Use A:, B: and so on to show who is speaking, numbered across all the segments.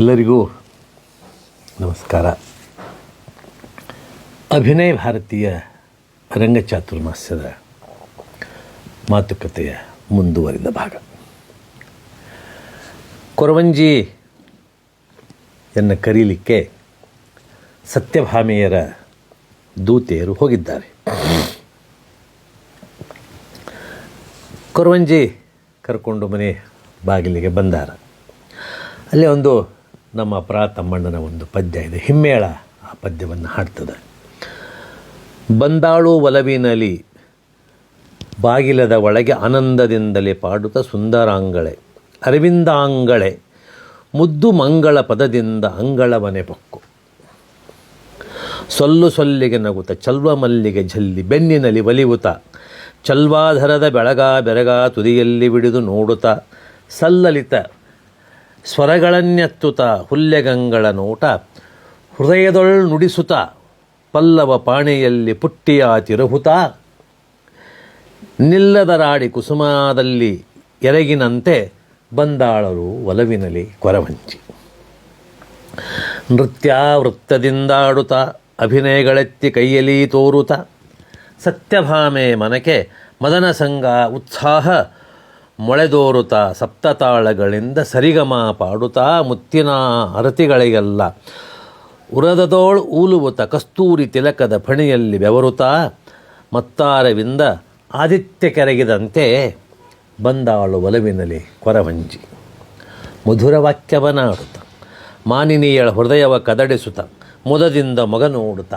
A: ಎಲ್ಲರಿಗೂ ನಮಸ್ಕಾರ. ಅಭಿನಯ ಭಾರತೀಯ ರಂಗಚಾತುರ್ಮಾಸ್ಯದ ಮಾತುಕತೆಯ ಮುಂದುವರಿದ ಭಾಗ. ಕೊರವಂಜಿಯನ್ನು ಕರೀಲಿಕ್ಕೆ ಸತ್ಯಭಾಮೆಯರ ದೂತೆಯರು ಹೋಗಿದ್ದಾರೆ. ಕೊರವಂಜಿ ಕರ್ಕೊಂಡು ಮನೆ ಬಾಗಿಲಿಗೆ ಬಂದಾರ. ಅಲ್ಲಿ ಒಂದು ನಮ್ಮ ಪ್ರಾ ತಮ್ಮಣ್ಣನ ಒಂದು ಪದ್ಯ ಇದೆ. ಹಿಮ್ಮೇಳ ಆ ಪದ್ಯವನ್ನು ಹಾಡ್ತದೆ. ಬಂದಾಳು ಒಲವಿನಲಿ ಬಾಗಿಲದ ಒಳಗೆ ಆನಂದದಿಂದಲೇ ಪಾಡುತ್ತ ಸುಂದರಾಂಗಳೆ, ಅರವಿಂದಾಂಗಳೆ, ಮುದ್ದು ಮಂಗಳ ಪದದಿಂದ ಅಂಗಳವನೆ ಪಕ್ಕು. ಸೊಲ್ಲು ಸೊಲ್ಲಿಗೆ ನಗುತ್ತ, ಚಲ್ವ ಮಲ್ಲಿಗೆ ಜಲ್ಲಿ ಬೆನ್ನಿನಲ್ಲಿ ಒಲಿವುತ ಚಲ್ವಾಧರದ ಬೆಳಗ ಬೆರಗ ತುದಿಯಲ್ಲಿ ಬಿಡಿದು ನೋಡುತ್ತ, ಸಲ್ಲಲಿತ ಸ್ವರಗಳನ್ನೆತ್ತುತ ಹುಲ್ಲೆಗಂಗಳ ನೋಟ, ಹೃದಯದೊಳ್ ನುಡಿಸುತ ಪಲ್ಲವ ಪಾಣಿಯಲ್ಲಿ ಪುಟ್ಟಿಯ ತಿರುಹುತ ನಿಲ್ಲದರಾಡಿ ಕುಸುಮಾದಲ್ಲಿ ಎರಗಿನಂತೆ ಬಂದಾಳರು ಒಲವಿನಲಿ ಕೊರವಂಚಿ ನೃತ್ಯ ವೃತ್ತದಿಂದಾಡುತ ಅಭಿನಯಗಳೆತ್ತಿ ಕೈಯಲ್ಲಿ ತೋರುತ ಸತ್ಯಭಾಮೆ ಮನಕೆ ಮದನ ಸಂಗ ಉತ್ಸಾಹ ಮೊಳೆದೋರುತ್ತ ಸಪ್ತತಾಳಗಳಿಂದ ಸರಿಗಮ ಪಾಡುತ್ತಾ ಮುತ್ತಿನ ಅರತಿಗಳಿಗೆಲ್ಲ. ಉರದದೋಳು ಊಲುವುತ ಕಸ್ತೂರಿ ತಿಲಕದ ಫಣಿಯಲ್ಲಿ ಬೆವರುತಾ ಮತ್ತಾರವಿಂದ ಆದಿತ್ಯ ಕೆರಗಿದಂತೆ ಬಂದಾಳು ಒಲವಿನಲಿ ಕೊರವಂಜಿ. ಮಧುರ ವಾಕ್ಯವನಾಡುತ್ತ. ಮಾನಿನಿಯಳ ಹೃದಯವ ಕದಡಿಸುತ್ತ. ಮುದದಿಂದ ಮಗ ನೋಡುತ್ತ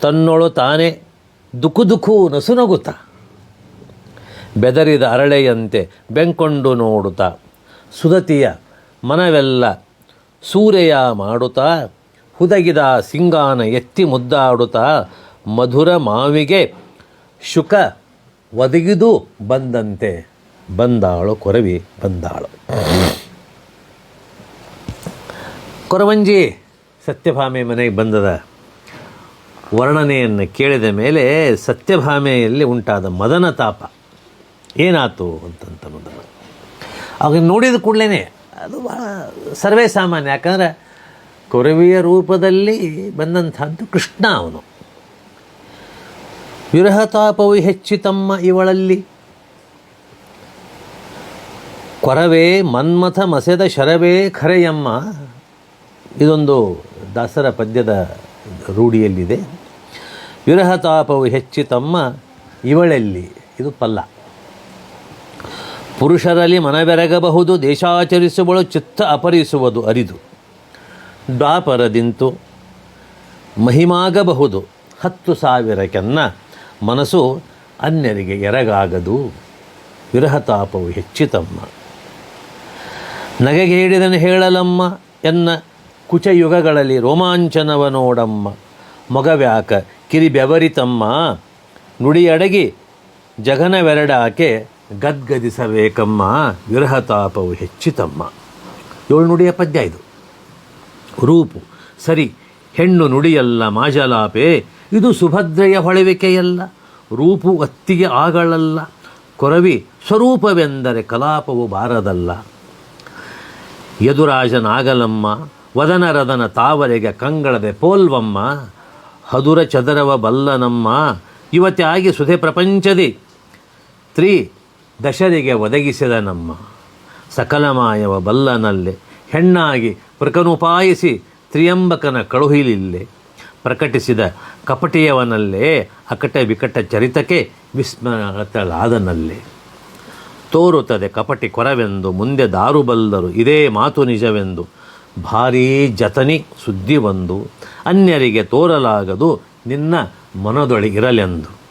A: ತನ್ನೊಳು ತಾನೇ ದುಕು ದುಕು ನಸುನಗುತ್ತ. ಬೆದರಿದ ಅರಳೆಯಂತೆ ಬೆಂಕೊಂಡು ನೋಡುತ್ತ ಸುದತಿಯ ಮನವೆಲ್ಲ ಸೂರೆಯ ಮಾಡುತ್ತಾ, ಹುದಗಿದ ಸಿಂಗಾನ ಎತ್ತಿ ಮುದ್ದಾಡುತ್ತಾ, ಮಧುರ ಮಾವಿಗೆ ಶುಕ ಒದಗಿದು ಬಂದಂತೆ ಬಂದಾಳು ಕೊರವಿ ಬಂದಾಳು. ಕೊರವಂಜಿ ಸತ್ಯಭಾಮೆ ಮನೆಗೆ ಬಂದದ. ವರ್ಣನೆಯನ್ನು ಕೇಳಿದ ಮೇಲೆ ಸತ್ಯಭಾಮೆಯಲ್ಲಿ ಉಂಟಾದ ಮದನ ತಾಪ. ಏನಾಯ್ತು ಅಂತಂತನ್ನೋದನ್ನು ಆಗ ನೋಡಿದ ಕೂಡಲೇ ಅದು ಭಾಳ ಸರ್ವೇ ಸಾಮಾನ್ಯ. ಯಾಕಂದರೆ ಕೊರವಿಯ ರೂಪದಲ್ಲಿ ಬಂದಂಥದ್ದು ಕೃಷ್ಣ ಅವನು. ವಿರಹತಾಪವು ಹೆಚ್ಚು ತಮ್ಮ ಇವಳಲ್ಲಿ. ಕೊರವೇ ಮನ್ಮಥ ಮಸೆದ ಶರವೇ ಖರೆಯಮ್ಮ. ಇದೊಂದು ದಾಸರ ಪದ್ಯದ ರೂಢಿಯಲ್ಲಿದೆ. ವಿರಹತಾಪವು ಹೆಚ್ಚು ತಮ್ಮ ಇವಳಲ್ಲಿ. ಇದು ಪಲ್ಲ. ಪುರುಷರಲ್ಲಿ ಮನವೆರಗಬಹುದು ದೇಶಾಚರಿಸುವಳು, ಚಿತ್ತ ಅಪರಿಸುವುದು, ಅರಿದು. ದ್ವಾಪರದಿಂತು ಮಹಿಮಾಗಬಹುದು. ಹತ್ತು ಸಾವಿರಕ್ಕೆನ್ನ ಮನಸ್ಸು ಅನ್ಯರಿಗೆ ಎರಗಾಗದು. ವಿರಹತಾಪವು ಹೆಚ್ಚಿತಮ್ಮ. ನಗೆಗೆ ಹೇಳಿದನು ಹೇಳಲಮ್ಮ ಎನ್ನ ಕುಚಯುಗಗಳಲ್ಲಿ ರೋಮಾಂಚನವ ನೋಡಮ್ಮ ಮೊಗವ್ಯಾಕ ಕಿರಿ ಬೆವರಿತಮ್ಮ ನುಡಿಯಡಗಿ ಜಗನವೆರಡಾಕೆ ಗದ್ಗದಿಸಬೇಕಮ್ಮ, ವಿರಹತಾಪವು ಹೆಚ್ಚಿತಮ್ಮ. ಏಳು ನುಡಿಯ ಪದ್ಯ ಇದು ರೂಪು, ಸರಿ, ಹೆಣ್ಣು ನುಡಿಯಲ್ಲ ಮಾಜಲಾಪೆ, ಇದು ಸುಭದ್ರೆಯ ಹೊಳೆವಿಕೆಯಲ್ಲ, ರೂಪು ಅತ್ತಿಗೆ ಆಗಳಲ್ಲ ಕೊರವಿ ಸ್ವರೂಪವೆಂದರೆ ಕಲಾಪವು ಬಾರದಲ್ಲ. ಯದುರಾಜನಾಗಲಮ್ಮ, ವದನರದನ ತಾವರೆಗೆ ಕಂಗಳದೆ ಪೋಲ್ವಮ್ಮ, ಹದುರ ಚದರವ ಬಲ್ಲನಮ್ಮ, ಯುವತಿಯಾಗಿ ಸುಧೆ ಪ್ರಪಂಚದಿ. ತ್ರಿ ದಶರಿಗೆ ಒದಗಿಸಿದ ನಮ್ಮ ಸಕಲಮಾಯವ ಬಲ್ಲನಲ್ಲೇ, ಹೆಣ್ಣಾಗಿ ಪ್ರಕನುಪಾಯಿಸಿ ತ್ರಿಯಂಬಕನ ಕಳುಹಿಲಿಲ್ಲೆ, ಪ್ರಕಟಿಸಿದ ಕಪಟಿಯವನಲ್ಲೇ, ಅಕಟ ವಿಕಟ ಚರಿತಕ್ಕೆ ವಿಸ್ಮತಳಾದನಲ್ಲೇ ತೋರುತ್ತದೆ ಕಪಟಿ ಕೊರವೆಂದು, ಮುಂದೆ ದಾರು ಬಲ್ಲರು ಇದೇ ಮಾತು ನಿಜವೆಂದು, ಭಾರೀ ಜತನಿ ಸುದ್ದಿ ಬಂದು, ಅನ್ಯರಿಗೆ ತೋರಲಾಗದು ನಿನ್ನ ಮನದೊಳಗಿರಲೆಂದು.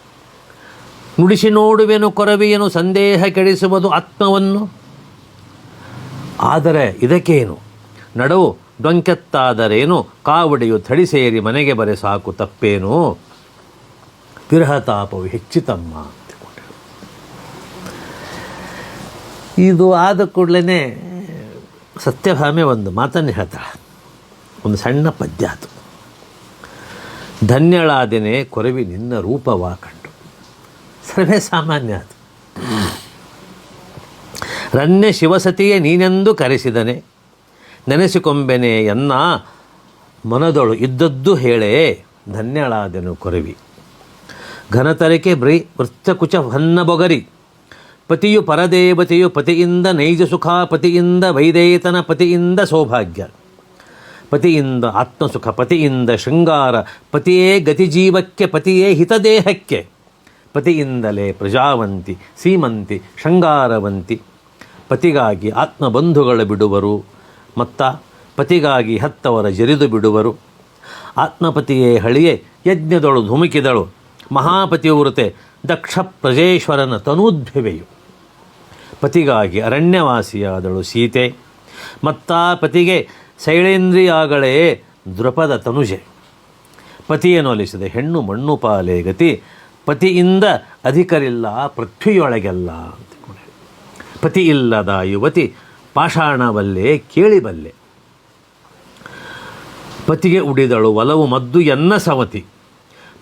A: ನುಡಿಸಿ ನೋಡುವೆನು ಕೊರವಿಯನು ಸಂದೇಹ ಕೆಡಿಸುವುದು ಆತ್ಮವನ್ನು. ಆದರೆ ಇದಕ್ಕೇನು? ನಡವು ಡೊಂಕೆತ್ತಾದರೇನು ಕಾವಡಿಯು ಥಳಿ ಸೇರಿ ಮನೆಗೆ ಬರೆ ಸಾಕು ತಪ್ಪೇನು? ವಿರಹತಾಪವು ಹೆಚ್ಚಿತಮ್ಮ ಇದು ಆದ ಕೂಡಲೇ ಸತ್ಯಭಾಮೆ ಒಂದು ಮಾತನ್ನು ಹೇಳ್ತಾಳೆ. ಒಂದು ಸಣ್ಣ ಪದ್ಯ ಅದು. ಧನ್ಯಳಾದಿನೇ ಕೊರವಿ ನಿನ್ನ ರೂಪವಾ ಕಂಡು ಸರ್ವೇ ಸಾಮಾನ್ಯ ಅದು. ರನ್ಯ ಶಿವಸತಿಯೇ ನೀನೆಂದು ಕರೆಸಿದನೆ. ನೆನೆಸಿಕೊಂಬೆನೆ ಎನ್ನ ಮನದೊಳು ಇದ್ದದ್ದು ಹೇಳೇ, ಧನ್ಯಳಾದೆನು ಕೊರವಿ. ಘನತರಿಕೆ ಬ್ರಿ ವೃತ್ತಕುಚ ಹೊನ್ನ ಬೊಗರಿ. ಪತಿಯು ಪರದೇವತೆಯು ಪತಿಯಿಂದ ನೈಜ ಸುಖ, ಪತಿಯಿಂದ ವೈದೇತನ ಪತಿಯಿಂದ ಸೌಭಾಗ್ಯ. ಪತಿಯಿಂದ ಆತ್ಮಸುಖ, ಪತಿಯಿಂದ ಶೃಂಗಾರ, ಪತಿಯೇ ಗತಿಜೀವಕ್ಕೆ, ಪತಿಯೇ ಹಿತದೇಹಕ್ಕೆ. ಪತಿಯಿಂದಲೇ ಪ್ರಜಾವಂತಿ, ಸೀಮಂತಿ, ಶೃಂಗಾರವಂತಿ. ಪತಿಗಾಗಿ ಆತ್ಮಬಂಧುಗಳು ಬಿಡುವರು, ಮತ್ತ ಪತಿಗಾಗಿ ಹತ್ತವರ ಜರಿದು ಬಿಡುವರು. ಆತ್ಮಪತಿಯೇ ಹಳಿಯೇ ಯಜ್ಞದಳು ಧುಮುಕಿದಳು ಮಹಾಪತಿಯವೃತೆ ದಕ್ಷ ಪ್ರಜೇಶ್ವರನ ತನೂದ್ಭವೆಯು ಪತಿಗಾಗಿ ಅರಣ್ಯವಾಸಿಯಾದಳು ಸೀತೆ, ಮತ್ತ ಪತಿಗೆ ಶೈಳೇಂದ್ರಿಯಾಗಳೇ ದೃಪದ ತನುಜೆ. ಪತಿಯನ್ನು ಒಲಿಸಿದ ಹೆಣ್ಣು ಮಣ್ಣು ಪಾಲೇ ಗತಿ ಪತಿಯಿಂದ ಅಧಿಕರಿಲ್ಲ, ಪೃಥ್ವಿಯೊಳಗೆಲ್ಲ ಅಂತ ಪತಿ ಇಲ್ಲದ ಯುವತಿ ಪಾಷಾಣವಲ್ಲೇ, ಕೇಳಿಬಲ್ಲೆ. ಪತಿಗೆ ಉಡಿದಳು ಒಲವು ಮದ್ದು ಎನ್ನ ಸವತಿ.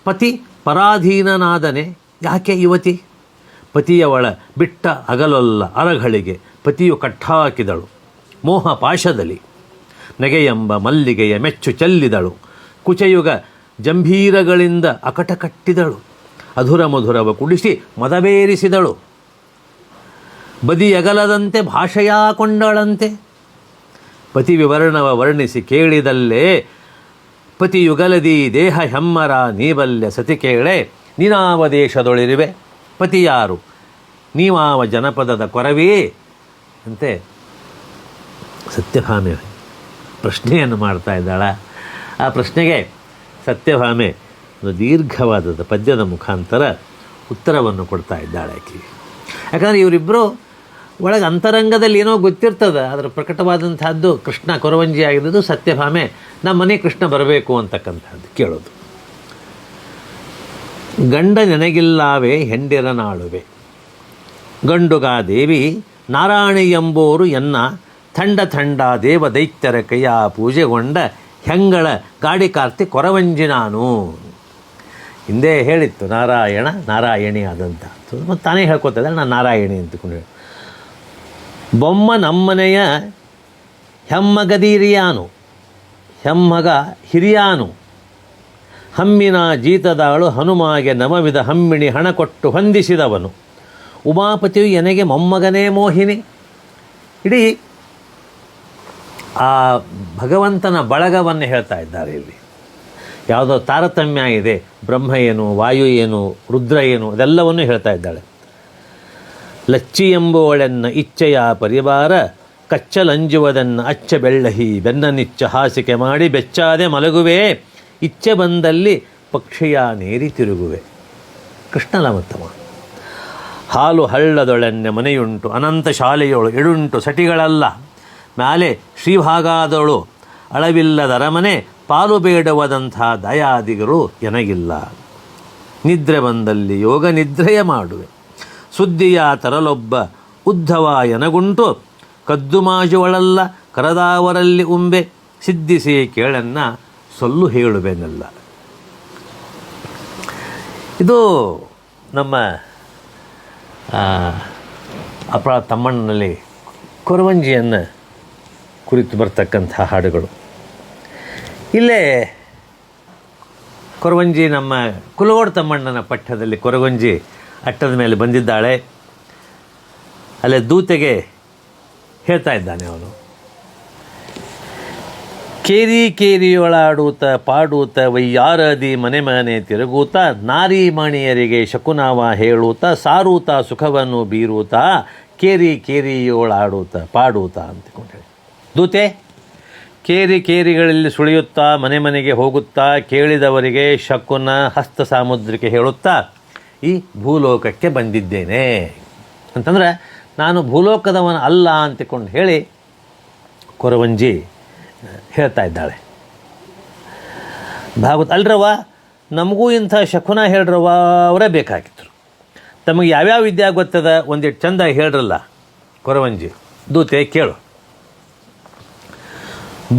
A: ಪತಿ ಪರಾಧೀನನಾದನೆ, ಯಾಕೆ ಯುವತಿ? ಪತಿಯವಳ ಬಿಟ್ಟ ಅಗಲೊಲ್ಲ ಅರಗಳಿಗೆ ಪತಿಯು ಕಟ್ಟಾಕಿದಳು, ಮೋಹ ಪಾಶದಲ್ಲಿ. ನೆಗೆಯೆಂಬ ಮಲ್ಲಿಗೆಯ ಮೆಚ್ಚು ಚೆಲ್ಲಿದಳು, ಕುಚಯುಗ ಜಂಭೀರಗಳಿಂದ ಅಕಟ ಕಟ್ಟಿದಳು. ಅಧುರ ಮಧುರವ ಕುಡಿಸಿ ಮದಬೇರಿಸಿದಳು. ಬದಿಯಗಲದಂತೆ ಭಾಷೆಯಾ ಕೊಂಡಳಂತೆ ಪತಿ ವಿವರಣವ ವರ್ಣಿಸಿ ಕೇಳಿದಲ್ಲೇ, ಪತಿಯುಗಲದಿ ದೇಹ ಹೆಮ್ಮರ ನೀಬಲ್ಯ ಸತಿ ಕೇಳೆ ನೀನಾವ ದೇಶದೊಳಿರುವೆ ಪತಿಯಾರು, ನೀವಾವ ಜನಪದದ ಕೊರವೇ? ಅಂತೆ ಸತ್ಯಭಾಮೆ ಪ್ರಶ್ನೆಯನ್ನು ಮಾಡ್ತಾ ಇದ್ದಾಳ. ಆ ಪ್ರಶ್ನೆಗೆ ಸತ್ಯಭಾಮೆ ಒಂದು ದೀರ್ಘವಾದದ ಪದ್ಯದ ಮುಖಾಂತರ ಉತ್ತರವನ್ನು ಕೊಡ್ತಾ ಇದ್ದಾಳೆ ಆಕೆ. ಯಾಕಂದರೆ ಇವರಿಬ್ಬರು ಒಳಗೆ ಅಂತರಂಗದಲ್ಲಿ ಏನೋ ಗೊತ್ತಿರ್ತದೆ ಅದರ ಪ್ರಕಟವಾದಂಥದ್ದು ಕೃಷ್ಣ ಕೊರವಂಜಿ ಆಗಿದ್ದು ಸತ್ಯಭಾಮೆ, ನಮ್ಮ ಮನೆ ಕೃಷ್ಣ ಬರಬೇಕು ಅಂತಕ್ಕಂಥದ್ದು ಕೇಳೋದು. ಗಂಡ ನೆನಗಿಲ್ಲವೇ ಹೆಂಡಿರನಾಳುವೆ ಗಂಡುಗಾ ದೇವಿ, ನಾರಾಯಣಿ ಎಂಬೋರು ಎನ್ನ ಥಂಡ ಥಂಡ ದೇವ ದೈತ್ಯರ ಕೈಯ ಪೂಜೆಗೊಂಡ ಹೆಂಗಳ ಗಾಡಿ ಕಾರ್ತಿ ಕೊರವಂಜಿ ನಾನು. ಹಿಂದೆ ಹೇಳಿತ್ತು, ನಾರಾಯಣ, ನಾರಾಯಣಿ ಆದಂತ. ಮತ್ತು ತಾನೇ ಹೇಳ್ಕೊತದೆ ನಾನು ನಾರಾಯಣಿ ಅಂತಕೊಂಡು ಹೇಳಿ. ಬೊಮ್ಮ ನಮ್ಮನೆಯ ಹೆಮ್ಮಗದೀರಿಯಾನು, ಹೆಮ್ಮಗ ಹಿರಿಯಾನು. ಹಮ್ಮಿನ ಜೀತದಾಳು ಹನುಮಾಗೆ ನಮವಿದ ಹಮ್ಮಿಣಿ ಹಣ ಕೊಟ್ಟು ಹೊಂದಿಸಿದವನು. ಉಮಾಪತಿಯು ಎನಗೆ ಮೊಮ್ಮಗನೇ ಮೋಹಿನಿ. ಇಡೀ ಆ ಭಗವಂತನ ಬಳಗವನ್ನು ಹೇಳ್ತಾ ಇದ್ದಾರೆ ಇಲ್ಲಿ. ಯಾವುದೋ ತಾರತಮ್ಯ ಇದೆ, ಬ್ರಹ್ಮ ಏನು, ವಾಯು ಏನು, ರುದ್ರ ಏನು, ಅದೆಲ್ಲವನ್ನೂ ಹೇಳ್ತಾ ಇದ್ದಾಳೆ. ಲಚ್ಚಿ ಎಂಬುವಳೆನ್ನ ಇಚ್ಛೆಯ ಪರಿವಾರ ಕಚ್ಚಲಂಜುವುದನ್ನು ಅಚ್ಚ ಬೆಳ್ಳಹಿ ಬೆನ್ನನಿಚ್ಚ ಹಾಸಿಕೆ ಮಾಡಿ ಬೆಚ್ಚಾದೆ ಮಲಗುವೆ, ಇಚ್ಛೆ ಬಂದಲ್ಲಿ ಪಕ್ಷಿಯ ನೇರಿ ತಿರುಗುವೆ. ಕೃಷ್ಣನ ಮತ್ತಮ ಹಾಲು ಹಳ್ಳದೊಳೆನ್ನೆ ಮನೆಯುಂಟು, ಅನಂತ ಶಾಲೆಯೊಳು ಎಡುಂಟು ಸಟಿಗಳಲ್ಲ. ಮ್ಯಾಲೆ ಶ್ರೀಭಾಗಾದಳು ಅಳವಿಲ್ಲದ ಅರಮನೆ ಪಾಲು ಬೇಡವಾದಂಥ ದಯಾದಿಗರು ಎನಗಿಲ್ಲ. ನಿದ್ರೆ ಬಂದಲ್ಲಿ ಯೋಗ ನಿದ್ರೆಯ ಮಾಡುವೆ. ಸುದ್ದಿಯ ತರಲೊಬ್ಬ ಉದ್ಧವ ಎನಗುಂಟು, ಕದ್ದು ಮಾಜುವಳಲ್ಲ, ಕರದಾವರಲ್ಲಿ ಉಂಬೆ, ಸಿದ್ಧಿಸಿ ಕೇಳನ್ನ ಸೊಲ್ಲು ಹೇಳುವೆನಲ್ಲ. ಇದು ನಮ್ಮ ಅಪರಾಧ ತಮ್ಮಣ್ಣನಲ್ಲಿ ಕೊರವಂಜಿಯನ್ನು ಕುರಿತು ಬರ್ತಕ್ಕಂಥ ಹಾಡುಗಳು. ಇಲ್ಲೇ ಕೊರವಂಜಿ ನಮ್ಮ ಕುಲಗೋಡ ತಮ್ಮಣ್ಣನ ಪಠ್ಯದಲ್ಲಿ ಕೊರಗೊಂಜಿ ಅಟ್ಟದ ಮೇಲೆ ಬಂದಿದ್ದಾಳೆ. ಅಲ್ಲೇ ದೂತೆಗೆ ಹೇಳ್ತಾ ಇದ್ದಾನೆ ಅವನು. ಕೇರಿ ಕೇರಿಯೊಳಾಡೂತ ಪಾಡೂತ ವೈಯಾರದಿ ಮನೆ ಮನೆ ತಿರುಗೂತ, ನಾರಿ ಮಣಿಯರಿಗೆ ಶಕುನಾವ ಹೇಳೂತ, ಸಾರೂತ ಸುಖವನ್ನು ಬೀರೂತ, ಕೇರಿ ಕೇರಿಯೊಳಾಡೂತ ಪಾಡೂತ ಅಂತಕೊಂಡು ಹೇಳಿ. ದೂತೆ ಕೇರಿ ಕೇರಿಗಳಲ್ಲಿ ಸುಳಿಯುತ್ತಾ, ಮನೆ ಮನೆಗೆ ಹೋಗುತ್ತಾ, ಕೇಳಿದವರಿಗೆ ಶಕುನ ಹಸ್ತ ಸಾಮುದ್ರಿಕೆ ಹೇಳುತ್ತಾ, ಈ ಭೂಲೋಕಕ್ಕೆ ಬಂದಿದ್ದೇನೆ. ಅಂತಂದ್ರೆ, ನಾನು ಭೂಲೋಕದವನ ಅಲ್ಲ ಅಂತಕೊಂಡು ಹೇಳಿ ಕೊರವಂಜಿ ಹೇಳ್ತಾ ಇದ್ದಾಳೆ. ಭಾಗವತ್ ಅಲ್ರವ ನಮಗೂ ಇಂಥ ಶಕುನ ಹೇಳ್ರವ ಅವರೇ ಬೇಕಾಗಿತ್ತು ತಮಗೆ ಯಾವ್ಯಾವ ವಿದ್ಯೆ ಗೊತ್ತದ ಒಂದಿಟ್ಟು ಚಂದ ಹೇಳ್ರಲ್ಲ, ಕೊರವಂಜಿ, ದೂತೆ ಕೇಳು.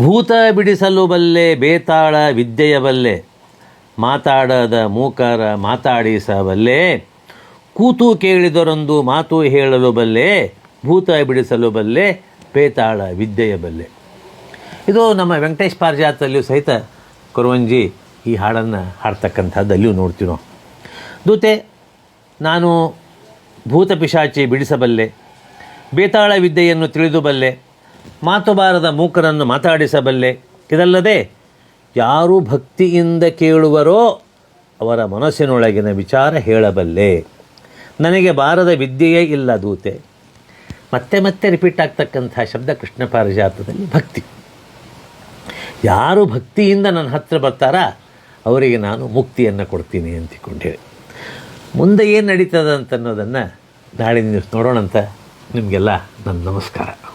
A: ಭೂತ ಬಿಡಿಸಲು ಬಲ್ಲೆ, ಬೇತಾಳ ವಿದ್ಯೆಯ ಬಲ್ಲೆ, ಮಾತಾಡದ ಮೂಕರ ಮಾತಾಡಿಸಬಲ್ಲೆ, ಕೂತು ಕೇಳಿದರೊಂದು ಮಾತು ಹೇಳಲು ಬಲ್ಲೆ, ಭೂತ ಬಿಡಿಸಲು ಬಲ್ಲೆ, ಬೇತಾಳ ವಿದ್ಯೆಯ ಬಲ್ಲೆ. ಇದು ನಮ್ಮ ವೆಂಕಟೇಶ್ ಪಾರ್ಜಾತಲ್ಲಿಯೂ ಸಹಿತ ಕುರುವಂಜಿ ಈ ಹಾಡನ್ನು ಹಾಡ್ತಕ್ಕಂಥದ್ದು ಅಲ್ಲಿಯೂ ನೋಡ್ತೀವಿ ನಾವು. ದೂತೆ, ನಾನು ಭೂತ ಪಿಶಾಚಿ ಬಿಡಿಸಬಲ್ಲೆ, ಬೇತಾಳ ವಿದ್ಯೆಯನ್ನು ತಿಳಿದು ಬಲ್ಲೆ ಮಾತು ಬಾರದ ಮೂಕರನ್ನು ಮಾತಾಡಿಸಬಲ್ಲೆ. ಇದಲ್ಲದೆ ಯಾರು ಭಕ್ತಿಯಿಂದ ಕೇಳುವರೋ ಅವರ ಮನಸ್ಸಿನೊಳಗಿನ ವಿಚಾರ ಹೇಳಬಲ್ಲೆ. ನನಗೆ ಬಾರದ ವಿದ್ಯೆಯೇ ಇಲ್ಲ ದೂತೆ. ಮತ್ತೆ ಮತ್ತೆ ರಿಪೀಟ್ ಆಗ್ತಕ್ಕಂಥ ಶಬ್ದ ಕೃಷ್ಣ ಪಾರಿಜಾತದಲ್ಲಿ ಭಕ್ತಿ. ಯಾರು ಭಕ್ತಿಯಿಂದ ನನ್ನ ಹತ್ರ ಬರ್ತಾರ ಅವರಿಗೆ ನಾನು ಮುಕ್ತಿಯನ್ನು ಕೊಡ್ತೀನಿ ಅಂತಿಕೊಂಡು ಮುಂದೆ ಏನು ನಡೀತದೆ ಅಂತ ಅನ್ನೋದನ್ನು ನಾಳೆ ನೀವು ನೋಡೋಣ ಅಂತ ನಿಮಗೆಲ್ಲ ನನ್ನ ನಮಸ್ಕಾರ.